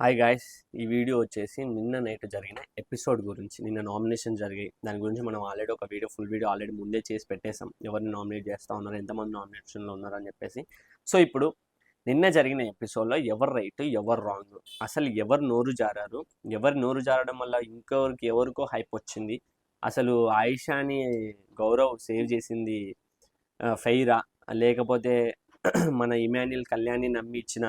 Hi guys. ఈ video వచ్చేసి నిన్న నైట్ జరిగిన ఎపిసోడ్ గురించి నిన్న నామినేషన్ జరిగాయి దాని గురించి మనం ఆల్రెడీ ఒక వీడియో ఫుల్ వీడియో ఆల్రెడీ ముందే చేసి పెట్టేసాం ఎవరిని నామినేట్ చేస్తూ ఉన్నారు ఎంతమంది నామినేషన్లో ఉన్నారు అని చెప్పేసి. సో ఇప్పుడు నిన్న జరిగిన ఎపిసోడ్లో ఎవరు రైట్ ఎవరు రాంగ్ అసలు ఎవరు నోరు జారారు ఎవరు నోరు జారడం వల్ల ఇంకెవరికి ఎవరికో హైప్ వచ్చింది అసలు ఆయిషాని గౌరవ్ సేవ్ చేసింది ఫైరా ఫెయిరా లేకపోతే మన ఇమాన్యుల్ కళ్యాణి నమ్మి ఇచ్చిన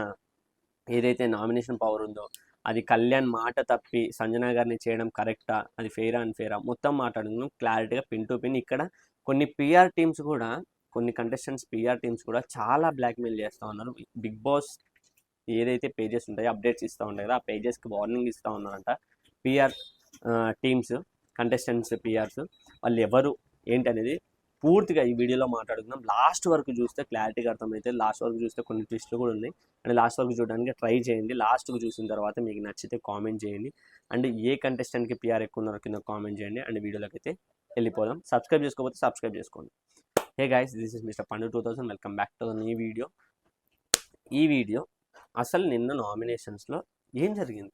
ఏదైతే నామినేషన్ పవర్ ఉందో అది కళ్యాణ్ మాట తప్పి సంజన గారిని చేయడం కరెక్టా అది ఫెయిరా అండ్ ఫెయిరా మొత్తం మాట్లాడుకున్నాం క్లారిటీగా పిన్ టు పిన్ ఇక్కడ కొన్ని పిఆర్ టీమ్స్ కూడా కొన్ని కంటెస్టెంట్స్ పిఆర్ టీమ్స్ కూడా చాలా బ్లాక్మెయిల్ చేస్తూ ఉన్నారు. బిగ్ బాస్ ఏదైతే పేజెస్ ఉంటాయో అప్డేట్స్ ఇస్తూ ఉంటాయి కదా ఆ పేజెస్కి వార్నింగ్ ఇస్తూ ఉన్నారంట. పిఆర్ టీమ్స్ కంటెస్టెంట్స్ పిఆర్స్ వాళ్ళు ఎవరు ఏంటి అనేది పూర్తిగా ఈ వీడియోలో మాట్లాడుకుందాం. లాస్ట్ వరకు చూస్తే క్లారిటీగా అర్థమైతే లాస్ట్ వరకు చూస్తే కొన్ని ట్విస్ట్లు కూడా ఉన్నాయి. అండ్ లాస్ట్ వరకు చూడడానికి ట్రై చేయండి. లాస్ట్కి చూసిన తర్వాత మీకు నచ్చితే కామెంట్ చేయండి. అండ్ ఏ కంటెస్టెంట్కి పిఆర్ ఎక్కువ ఉన్నారో కింద కామెంట్ చేయండి. అండ్ వీడియోలోకి అయితే వెళ్ళిపోదాం. సబ్స్క్రైబ్ చేసుకోకపోతే సబ్స్క్రైబ్ చేసుకోండి. Hey guys this is mister Pandu two thousand welcome back to ఈ వీడియో ఈ వీడియో అసలు నిన్న నామినేషన్స్లో ఏం జరిగింది?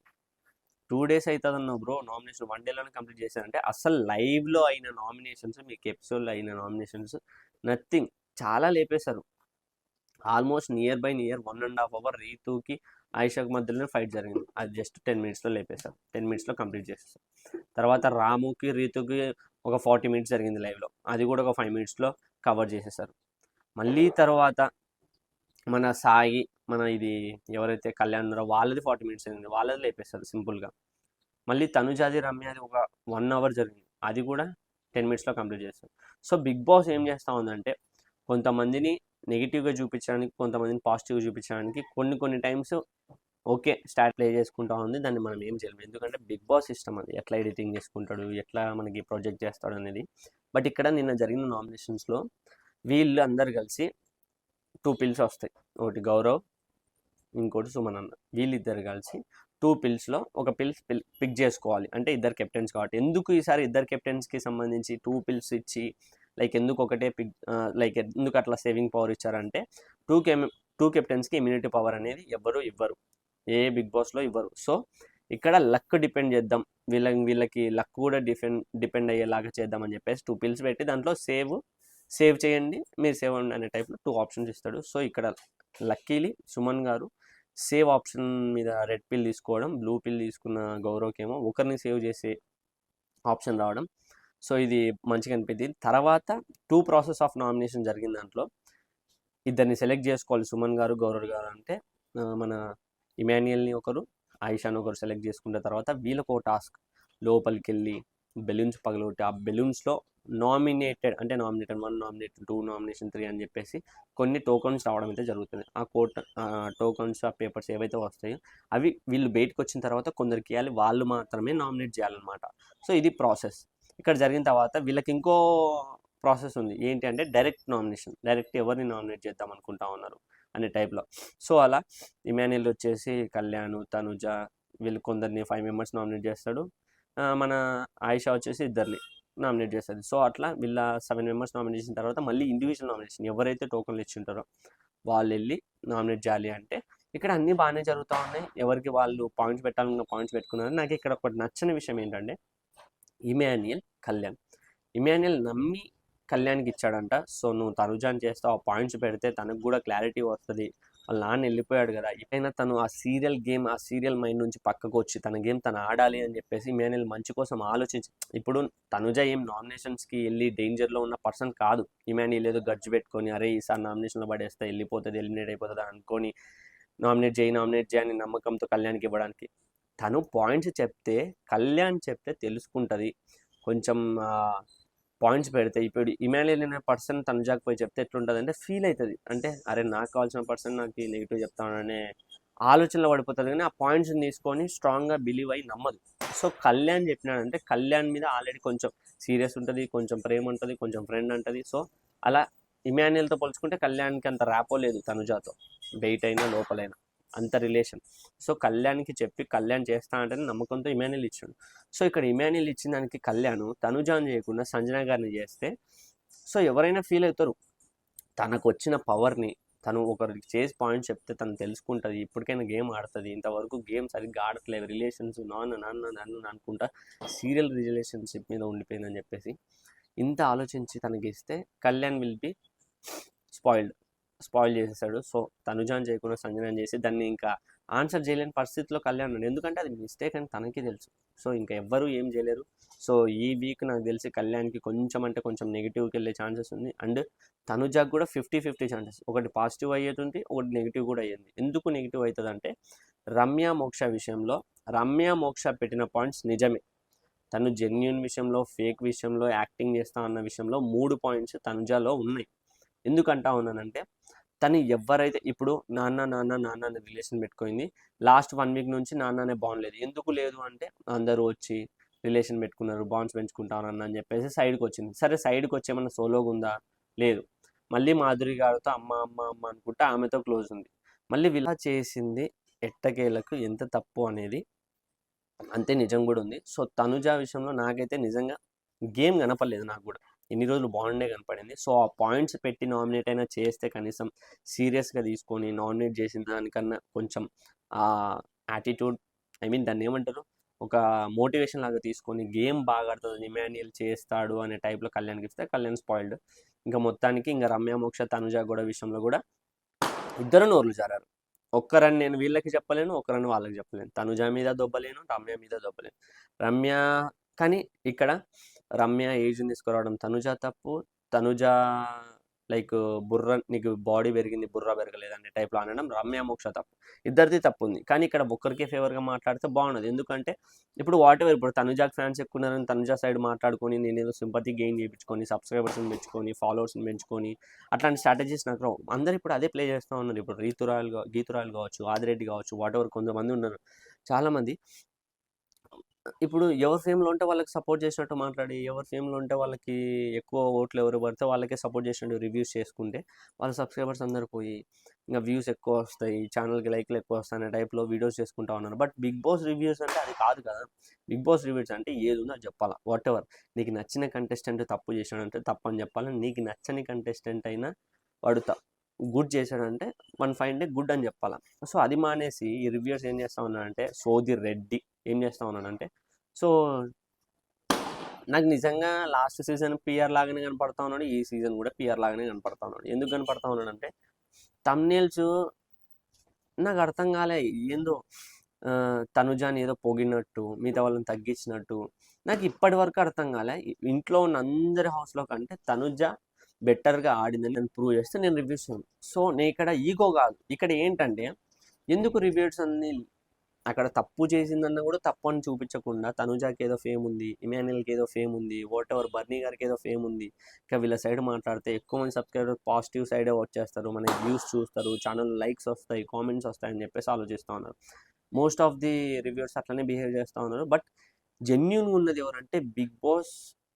టూ డేస్ అవుతుంది అన్న బ్రో నామినేషన్ వన్ డేలోనే కంప్లీట్ చేశారంటే అసలు లైవ్లో అయిన నామినేషన్స్ మీకు ఎపిసోడ్లో అయిన నామినేషన్స్ నథింగ్. చాలా లేపేశారు. Almost near by near one and half hour రీతుకి ఆయిషాకి మధ్యలోనే ఫైట్ జరిగింది. అది జస్ట్ టెన్ మినిట్స్లో లేపేశారు. టెన్ మినిట్స్లో కంప్లీట్ చేసేసారు తర్వాత రాముకి రీతుకి ఒక ఫార్టీ మినిట్స్ జరిగింది లైవ్లో. అది కూడా ఒక ఫైవ్ మినిట్స్లో కవర్ చేసేసారు మళ్ళీ తర్వాత మన సాయి మన ఇది ఎవరైతే కళ్యాణ్ ఉన్నారో వాళ్ళది ఫార్టీ మినిట్స్ అయింది. వాళ్ళది లేపేస్తారు సింపుల్గా. మళ్ళీ తనుజాది రమ్యది ఒక వన్ అవర్ జరిగింది. అది కూడా టెన్ మినిట్స్లో కంప్లీట్ చేస్తారు సో బిగ్ బాస్ ఏం చేస్తూ ఉందంటే కొంతమందిని నెగిటివ్గా చూపించడానికి కొంతమందిని పాజిటివ్గా చూపించడానికి కొన్ని కొన్ని టైమ్స్ ఓకే స్టార్ట్ ప్లే చేసుకుంటా ఉంది. దాన్ని మనం ఏం చేయలేము. ఎందుకంటే బిగ్ బాస్ సిస్టమ్ అది. ఎట్లా ఎడిటింగ్ చేసుకుంటాడు ఎట్లా మనకి ప్రొజెక్ట్ చేస్తాడు అనేది. బట్ ఇక్కడ నిన్న జరిగిన నామినేషన్స్లో వీళ్ళు అందరు కలిసి టూ పిల్స్ వస్తాయి. ఒకటి గౌరవ్ ఇంకోటి సుమన్ అన్న. వీళ్ళిద్దరు కలిసి టూ పిల్స్లో ఒక పిల్స్ పిల్ పిక్ చేసుకోవాలి. అంటే ఇద్దరు కెప్టెన్స్ కాబట్టి. ఎందుకు ఈసారి ఇద్దరు కెప్టెన్స్కి సంబంధించి టూ పిల్స్ ఇచ్చి లైక్ ఎందుకు ఒకటే పిక్ లైక్ ఎందుకు అట్లా సేవింగ్ పవర్ ఇచ్చారంటే టూ కెమ్ టూ కెప్టెన్స్కి ఇమ్యూనిటీ పవర్ అనేది ఎవ్వరు ఇవ్వరు. ఏ బిగ్ బాస్లో ఇవ్వరు. సో ఇక్కడ లక్ డిపెండ్ చేద్దాం. వీళ్ళ వీళ్ళకి లక్ కూడా డిపెండ్ డిపెండ్ అయ్యేలాగా చేద్దామని చెప్పేసి టూ పిల్స్ పెట్టి దాంట్లో సేవ్ సేవ్ చేయండి. మీరు సేవ్ అనే టైప్లో టూ ఆప్షన్స్ ఇస్తాడు. సో ఇక్కడ లక్కీలీ సుమన్ గారు సేవ్ ఆప్షన్ మీద రెడ్ పిల్ తీసుకోవడం బ్లూ పిల్ తీసుకున్న గౌరవ్కి ఒకరిని సేవ్ చేసే ఆప్షన్ రావడం. సో ఇది మంచిగా అనిపించింది తర్వాత టూ ప్రాసెస్ ఆఫ్ నామినేషన్ జరిగిన దాంట్లో ఇద్దరిని సెలెక్ట్ చేసుకోవాలి. సుమన్ గారు గౌరవ్ గారు అంటే మన ఇమాన్యుయల్ని ఒకరు ఆయిషాని ఒకరు సెలెక్ట్ చేసుకున్న తర్వాత వీళ్ళకు ఒక టాస్క్ లోపలికి వెళ్ళి బెలూన్స్ పగలగొట్టి ఆ బెలూన్స్లో నామినేటెడ్ అంటే nominated one nominated two nomination three అని చెప్పేసి కొన్ని టోకన్స్ రావడం అయితే జరుగుతుంది. ఆ కోట్ టోకన్స్ ఆ పేపర్స్ ఏవైతే వస్తాయో అవి వీళ్ళు బయటకు వచ్చిన తర్వాత కొందరికి ఇవ్వాలి. వాళ్ళు మాత్రమే నామినేట్ చేయాలన్నమాట. సో ఇది ప్రాసెస్ ఇక్కడ జరిగిన తర్వాత వీళ్ళకి ఇంకో ప్రాసెస్ ఉంది. ఏంటి అంటే డైరెక్ట్ నామినేషన్ డైరెక్ట్ ఎవరిని నామినేట్ చేద్దాం అనుకుంటా ఉన్నారు అనే టైప్లో సో అలా ఇమానియల్ వచ్చేసి కళ్యాణ్ తనుజ వీళ్ళు కొందరిని ఫైవ్ మెంబర్స్ నామినేట్ చేస్తాడు. మన ఆయిషా వచ్చేసి ఇద్దరిని. నామినేట్ చేస్తుంది. సో అట్లా వీళ్ళ సెవెన్ మెంబర్స్ నామినేట్ చేసిన తర్వాత మళ్ళీ ఇండివిజువల్ నామినేషన్ ఎవరైతే టోకన్లు ఇచ్చి ఉంటారో వాళ్ళు వెళ్ళి నామినేట్ చేయాలి అంటే ఇక్కడ అన్నీ బాగానే జరుగుతూ ఉన్నాయి. ఎవరికి వాళ్ళు పాయింట్స్ పెట్టాలన్న పాయింట్స్ పెట్టుకున్నారు. నాకు ఇక్కడ ఒకటి నచ్చని విషయం ఏంటంటే ఇమాన్యుయల్ కళ్యాణ్. ఇమాన్యుయల్ నమ్మి కళ్యాణ్కి ఇచ్చాడంట. సో నువ్వు తనుజాన్ చేస్తావు ఆ పాయింట్స్ పెడితే తనకు కూడా క్లారిటీ వస్తుంది. వాళ్ళ నాన్న వెళ్ళిపోయాడు కదా ఇకైనా తను ఆ సీరియల్ గేమ్ ఆ సీరియల్ మైండ్ నుంచి పక్కకు వచ్చి తన గేమ్ తను ఆడాలి అని చెప్పేసి మేనల్ మంచి కోసం ఆలోచించి ఇప్పుడు తనుజ ఏం నామినేషన్స్కి వెళ్ళి డేంజర్లో ఉన్న పర్సన్ కాదు. ఇమాన్యుయల్ ఏదో గడ్జు పెట్టుకొని అరే ఈసారి నామినేషన్లో పడేస్తే వెళ్ళిపోతుంది ఎలిమినేట్ అయిపోతుంది అనుకొని నామినేట్ చేయి నామినేట్ చేయని నమ్మకంతో కళ్యాణ్కి ఇవ్వడానికి. తను పాయింట్స్ చెప్తే కళ్యాణ్ చెప్తే తెలుసుకుంటుంది. కొంచెం పాయింట్స్ పెడితే ఇప్పుడు ఇమాన్యుయల్ అనే పర్సన్ తనుజాకి పోయి చెప్తే ఎట్లుంటుంది అంటే ఫీల్ అవుతుంది అంటే అరే నాకు కావాల్సిన పర్సన్ నాకు నెగిటివ్ చెప్తాననే ఆలోచనలో పడిపోతుంది కానీ ఆ పాయింట్స్ని తీసుకొని స్ట్రాంగ్గా బిలీవ్ అయ్యి నమ్మదు. సో కళ్యాణ్ చెప్పినాడంటే కళ్యాణ్ మీద ఆల్రెడీ కొంచెం సీరియస్ ఉంటుంది కొంచెం ప్రేమ ఉంటుంది కొంచెం ఫ్రెండ్ ఉంటుంది. సో అలా ఇమాన్యుయల్తో పోల్చుకుంటే కళ్యాణ్కి అంత ర్యాపో లేదు తనుజాతో. బయట అయినా లోపలైనా. అంత రిలేషన్. సో కళ్యాణ్కి చెప్పి కళ్యాణ్ చేస్తా అంటే నమ్మకంతో ఇమానిల్ ఇచ్చాడు. సో ఇక్కడ ఇమానిల్ ఇచ్చిన దానికి కళ్యాణ్ తనుజాన్ చేయకుండా సంజన గారిని చేస్తే సో ఎవరైనా ఫీల్ అవుతారు. తనకు వచ్చిన పవర్ని తను ఒకరికి చేసి పాయింట్ చెప్తే తను తెలుసుకుంటుంది. ఇప్పటికైనా గేమ్ ఆడుతుంది. ఇంతవరకు గేమ్ సరిగ్గా ఆడట్లేదు. రిలేషన్స్ నాన్న నాన్న నన్ను అనుకుంటా సీరియల్ రిలేషన్షిప్ మీద ఉండిపోయిందని చెప్పేసి ఇంత ఆలోచించి తనకి ఇస్తే Kalyan will be spoiled spoil చేసేసాడు. సో తనుజాన్ చేయకుండా సంజనాన్ చేసి దాన్ని ఇంకా ఆన్సర్ చేయలేని పరిస్థితిలో కళ్యాణ్ ఉన్నాడు. ఎందుకంటే అది మిస్టేక్ అని తనకి తెలుసు. సో ఇంకా ఎవ్వరూ ఏం చేయలేరు. సో ఈ వీక్ నాకు తెలిసి కళ్యాణ్కి కొంచెం అంటే కొంచెం నెగిటివ్కి వెళ్ళే ఛాన్సెస్ ఉంది. అండ్ తనుజాకి కూడా ఫిఫ్టీ ఫిఫ్టీ ఛాన్సెస్. ఒకటి పాజిటివ్ అయ్యేది ఒకటి నెగిటివ్ కూడా అయ్యింది. ఎందుకు నెగిటివ్ అవుతుంది అంటే రమ్య మోక్ష విషయంలో రమ్య మోక్ష పెట్టిన పాయింట్స్ నిజమే. తను జెన్యున్ విషయంలో ఫేక్ విషయంలో యాక్టింగ్ చేస్తా అన్న విషయంలో మూడు పాయింట్స్ తనుజాలో ఉన్నాయి. ఎందుకంటా ఉన్నానంటే తను ఎవరైతే ఇప్పుడు నాన్న నాన్న నాన్న అనే రిలేషన్ పెట్టుకుంది లాస్ట్ వన్ వీక్ నుంచి నాన్న అనే బాండ్ లేదు. ఎందుకు లేదు అంటే అందరూ వచ్చి రిలేషన్ పెట్టుకున్నారు బాండ్స్ పెంచుకుంటానన్న అని చెప్పేసి సైడ్కి వచ్చింది. సరే సైడ్కి వచ్చేమన్నా సోలోగా ఉందా? లేదు. మళ్ళీ మాధురి గారితో అమ్మ అమ్మ అమ్మ అనుకుంటే ఆమెతో క్లోజ్ ఉంది. మళ్ళీ విలా చేసింది ఎట్టకేలకు ఎంత తప్పు అనేది అంతే నిజం కూడా ఉంది. సో తనుజ విషయంలో నాకైతే నిజంగా గేమ్ కనపడలేదు నాకు కూడా. ఎన్ని రోజులు బాగుండే కనపడింది. సో ఆ పాయింట్స్ పెట్టి నామినేట్ అయినా చేస్తే కనీసం సీరియస్గా తీసుకొని నామినేట్ చేసిన దానికన్నా కొంచెం యాటిట్యూడ్ ఐ మీన్ దాన్ని ఏమంటారు? ఒక మోటివేషన్ లాగా తీసుకొని గేమ్ బాగా ఆడుతుంది ఇమాన్యుయల్ చేస్తాడు అనే టైప్లో కళ్యాణ్కి ఇస్తే కళ్యాణ్ స్పాయిల్డ్. ఇంకా మొత్తానికి ఇంకా రమ్య మోక్ష తనుజ కూడా విషయంలో కూడా ఇద్దరు నోర్లు జారారు. ఒక్కరని నేను వీళ్ళకి చెప్పలేను ఒక్కరని వాళ్ళకి చెప్పలేను. తనుజ మీద దొబ్బలేను రమ్య మీద దొబ్బలేను. రమ్య కానీ ఇక్కడ రమ్య ఏజ్ని తీసుకురావడం. తనుజ తప్పు. తనుజ లైక్ బుర్ర నీకు బాడీ పెరిగింది బుర్ర పెరగలేదు అనే టైప్లో అనడం. రమ్య మోక్ష తప్పు. ఇద్దరిది తప్పు ఉంది కానీ ఇక్కడ ఒక్కరికే ఫేవర్గా మాట్లాడితే బాగుండదు. ఎందుకంటే ఇప్పుడు వాట్ ఎవర్ ఇప్పుడు తనుజాకి ఫ్యాన్స్ ఎక్కువ ఉన్నారని తనుజా సైడ్ మాట్లాడుకొని నేను ఏదో సింపతి గెయిన్ చేయించుకొని సబ్స్క్రైబర్స్ని పెంచుకొని ఫాలోవర్స్ని పెంచుకొని అట్లాంటి స్ట్రాటజీస్ నాకు రావు. అందరు ఇప్పుడు అదే ప్లే చేస్తూ ఉన్నారు. ఇప్పుడు రీతురాయలు గీతురాయలు కావచ్చు ఆదిరెడ్డి కావచ్చు వాట్ ఎవర్ కొంతమంది ఉన్నారు. చాలామంది ఇప్పుడు ఎవరి ఫేమ్లో ఉంటే వాళ్ళకి సపోర్ట్ చేసినట్టు మాట్లాడి ఎవరి ఫేమ్లో ఉంటే వాళ్ళకి ఎక్కువ ఓట్లు ఎవరు పడితే వాళ్ళకే సపోర్ట్ చేసినట్టు రివ్యూస్ చేసుకుంటే వాళ్ళ సబ్స్క్రైబర్స్ అందరు పోయి ఇంకా వ్యూస్ ఎక్కువ వస్తాయి ఛానల్కి లైక్లు ఎక్కువ వస్తాయి అనే టైప్లో వీడియోస్ చేసుకుంటా ఉన్నారు. బట్ బిగ్ బాస్ రివ్యూస్ అంటే అది కాదు కదా! బిగ్ బాస్ రివ్యూస్ అంటే ఏది ఉందో చెప్పాలా వాట్ ఎవర్ నీకు నచ్చిన కంటెస్టెంట్ తప్పు చేశాడంటే తప్పు అని చెప్పాలి నీకు నచ్చని కంటెస్టెంట్ అయినా వాడు గుడ్ చేశాడంటే వన్ ఫైవ్ డే గుడ్ అని చెప్పాలా. సో అది మానేసి ఈ రివ్యూస్ ఏం చేస్తా ఉన్నాడంటే సోది రెడ్డి. ఏం చేస్తా ఉన్నాడంటే సో నాకు నిజంగా లాస్ట్ సీజన్ పిఆర్ లాగానే కనపడతా ఉన్నాడు ఈ సీజన్ కూడా పిఆర్ లాగానే కనపడతా ఉన్నాడు. ఎందుకు కనపడతా ఉన్నాడు అంటే తమ్నేల్స్ నాకు అర్థం కాలే ఏందో తనుజాని ఏదో పొగినట్టు మిగతా వాళ్ళని తగ్గించినట్టు నాకు ఇప్పటి వరకు అర్థం కాలే. ఇంట్లో ఉన్న అందరి హౌస్లో కంటే తనుజ బెటర్గా ఆడిందని నేను ప్రూవ్ చేస్తే నేను రివ్యూస్ చేయను సో నేను ఇక్కడ ఈగో కాదు. ఇక్కడ ఏంటంటే ఎందుకు రివ్యూస్ అన్ని అక్కడ తప్పు చేసిందన్న కూడా తప్పు అని చూపించకుండా తనుజాకి ఏదో ఫేమ్ ఉంది ఇమాన్యుల్కి ఏదో ఫేమ్ ఉంది వాట్ ఎవర్ బర్నీ గారికి ఏదో ఫేమ్ ఉంది ఇంకా వీళ్ళ సైడ్ మాట్లాడితే ఎక్కువ మంది సబ్స్క్రైబర్ పాజిటివ్ సైడే వచ్చేస్తారు మన వ్యూస్ చూస్తారు ఛానల్ లైక్స్ వస్తాయి కామెంట్స్ వస్తాయని చెప్పేసి ఆలోచిస్తూ ఉన్నారు. మోస్ట్ ఆఫ్ ది రివ్యూర్స్ అట్లనే బిహేవ్ చేస్తూ ఉన్నారు. బట్ జెన్యున్గా ఉన్నది ఎవరంటే బిగ్ బాస్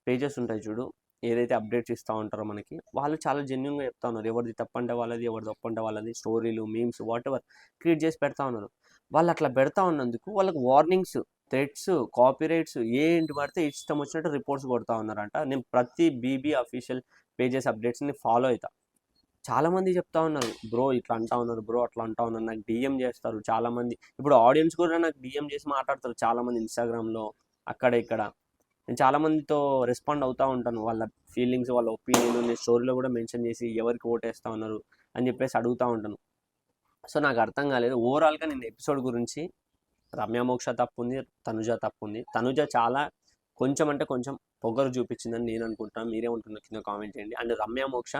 పేజెస్ ఉంటాయి చూడు ఏదైతే అప్డేట్స్ ఇస్తూ ఉంటారో మనకి వాళ్ళు చాలా జెన్యున్గా చెప్తా ఉన్నారు. ఎవరిది తప్పంటే వాళ్ళది ఎవరిది తప్పంటే వాళ్ళది స్టోరీలు మీమ్స్ వాట్ ఎవర్ క్రియేట్ చేసి పెడతా ఉన్నారు. వాళ్ళు అట్లా పెడతా ఉన్నందుకు వాళ్ళకి వార్నింగ్స్ థ్రెడ్స్ కాపీరైట్స్ ఏంటి పడితే ఇష్టం వచ్చినట్టు రిపోర్ట్స్ కొడతా ఉన్నారంట. నేను ప్రతి బీబీ అఫీషియల్ పేజెస్ అప్డేట్స్ని ఫాలో అవుతా చాలామంది చెప్తా ఉన్నారు బ్రో ఇట్లా అంటా ఉన్నారు బ్రో అట్లా అంటా ఉన్నారు నాకు డిఎం చేస్తారు. చాలామంది ఇప్పుడు ఆడియన్స్ కూడా నాకు డిఎం చేసి మాట్లాడతారు చాలామంది ఇన్స్టాగ్రామ్లో అక్కడ ఇక్కడ. నేను చాలామందితో రెస్పాండ్ అవుతూ ఉంటాను వాళ్ళ ఫీలింగ్స్ వాళ్ళ ఒపీనియన్ నేను స్టోరీలో కూడా మెన్షన్ చేసి ఎవరికి ఓటేస్తా ఉన్నారు అని చెప్పేసి అడుగుతూ ఉంటాను. సో నాకు అర్థం కాలేదు. ఓవరాల్గా నేను ఎపిసోడ్ గురించి రమ్య మోక్ష తప్పు ఉంది తనుజ తప్పు ఉంది తనుజ చాలా కొంచెం అంటే కొంచెం పొగరు చూపించిందని నేను అనుకుంటాను మీరేమంటున్నారు కింద కామెంట్ చేయండి. అండ్ రమ్య మోక్ష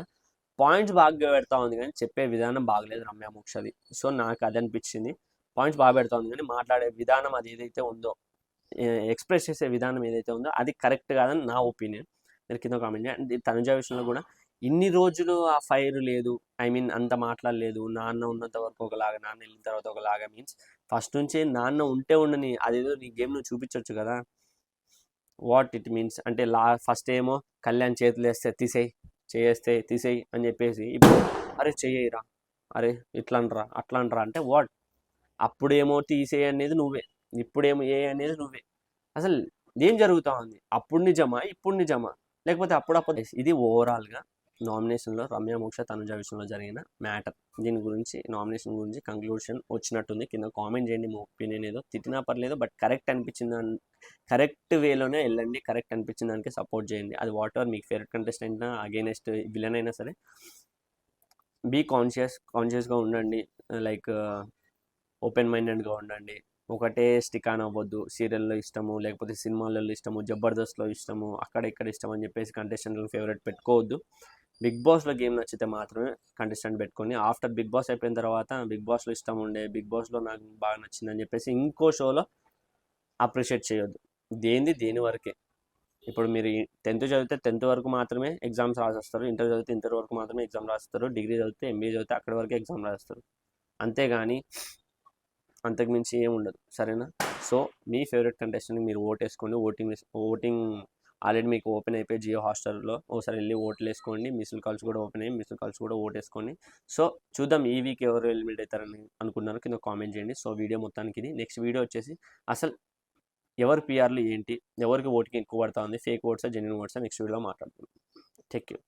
పాయింట్స్ బాగా పెడతా ఉంది కానీ చెప్పే విధానం బాగలేదు రమ్య మోక్షది. సో నాకు అది అనిపించింది. పాయింట్స్ బాగా పెడతా ఉంది కానీ మాట్లాడే విధానం అది ఏదైతే ఉందో ఎక్స్ప్రెస్ చేసే విధానం ఏదైతే ఉందో అది కరెక్ట్ కాదని నా ఒపీనియన్ మీరు కింద కామెంట్ చేయండి. అండ్ తనుజ విషయంలో కూడా ఇన్ని రోజులు ఆ ఫైర్ లేదు. ఐ మీన్ అంత మాట్లాడలేదు. నాన్న ఉన్నంత వరకు ఒకలాగా నాన్న వెళ్ళిన తర్వాత ఒకలాగా మీన్స్ ఫస్ట్ నుంచి నాన్న ఉంటే ఉండని అదేదో నీ గేమ్ నువ్వు చూపించవచ్చు కదా. వాట్ ఇట్ మీన్స్ అంటే లా ఫస్ట్ ఏమో కళ్యాణ్ చేతులు వేస్తే తీసేయి చేస్తే తీసేయి అని చెప్పేసి ఇప్పుడు అరే చెయ్యరా అరే ఇట్లా అనరా అట్లా అంటరా అంటే వాట్? అప్పుడేమో తీసేయి అనేది నువ్వే. ఇప్పుడేమో ఏ అనేది నువ్వే. అసలు ఏం జరుగుతా ఉంది? అప్పుడు నిజమా? ఇప్పుడు నిజమా? లేకపోతే అప్పుడప్పుడు? ఇది ఓవరాల్గా నామినేషన్లో రమ్య మోక్ష తనుజ విషయంలో జరిగిన మ్యాటర్. దీని గురించి నామినేషన్ గురించి కంక్లూషన్ వచ్చినట్టుంది. కింద కామెంట్ చేయండి. మీ ఒపీనియన్ ఏదో తిట్టినా పర్లేదు బట్ కరెక్ట్ అనిపించింది కరెక్ట్ వేలోనే వెళ్ళండి. కరెక్ట్ అనిపించిన దానికి సపోర్ట్ చేయండి. అది వాట్ ఎవర్ మీకు ఫేవరెట్ కంటెస్టెంట్ అగేనెస్ట్ విలన్ అయినా సరే బీ కాన్షియస్ కాన్షియస్గా ఉండండి. లైక్ ఓపెన్ మైండెడ్గా ఉండండి. ఒకటే స్టిక్ అవ్వద్దు. సీరియల్లో ఇష్టము లేకపోతే సినిమాలలో ఇష్టము జబర్దస్త్లో ఇష్టము అక్కడ ఇక్కడ ఇష్టం అని చెప్పేసి కంటెస్టెంట్లకు ఫేవరెట్ పెట్టుకోవద్దు. బిగ్ బాస్లో గేమ్ నచ్చితే మాత్రమే కంటెస్టెంట్ పెట్టుకొని ఆఫ్టర్ బిగ్ బాస్ అయిపోయిన తర్వాత బిగ్ బాస్లో ఇష్టం ఉండే బిగ్ బాస్లో నాకు బాగా నచ్చిందని చెప్పేసి ఇంకో షోలో అప్రిషియేట్ చేయొద్దు. దేనిది? దేని వరకే? ఇప్పుడు మీరు టెన్త్ చదివితే టెన్త్ వరకు మాత్రమే ఎగ్జామ్స్ రాసేస్తారు. ఇంటర్ చదివితే ఇంటర్ వరకు మాత్రమే ఎగ్జామ్ రాస్తారు డిగ్రీ చదివితే ఎంబీఏ చదివితే అక్కడి వరకు ఎగ్జామ్ రాస్తారు అంతేగాని అంతకుమించి ఏం ఉండదు. సరేనా? సో మీ ఫేవరెట్ కంటెస్టెంట్ని మీరు ఓట్ ఓటింగ్ ఓటింగ్ ఆల్రెడీ మీకు ఓపెన్ అయిపోయి జియో హాస్టల్లో ఒకసారి వెళ్ళి ఓట్లు వేసుకోండి మిస్డ్ కాల్స్ కూడా ఓపెన్ అయ్యి మిస్డ్ కాల్స్ కూడా ఓటేసుకోండి. వేసుకోండి సో చూద్దాం ఈ వీక్ ఎవరు ఎలిమినేట్ అవుతారని అనుకున్నారు కింద కామెంట్ చేయండి. సో వీడియో మొత్తానికి ఇది. నెక్స్ట్ వీడియో వచ్చేసి అసలు ఎవరి పిఆర్లు ఏంటి? ఎవరికి ఓటింగ్ ఎక్కువ పడుతుంది ఫేక్ ఓట్సా? జెన్యున్ ఓట్సా? నెక్స్ట్ వీడియోలో మాట్లాడుతున్నాం థ్యాంక్ యూ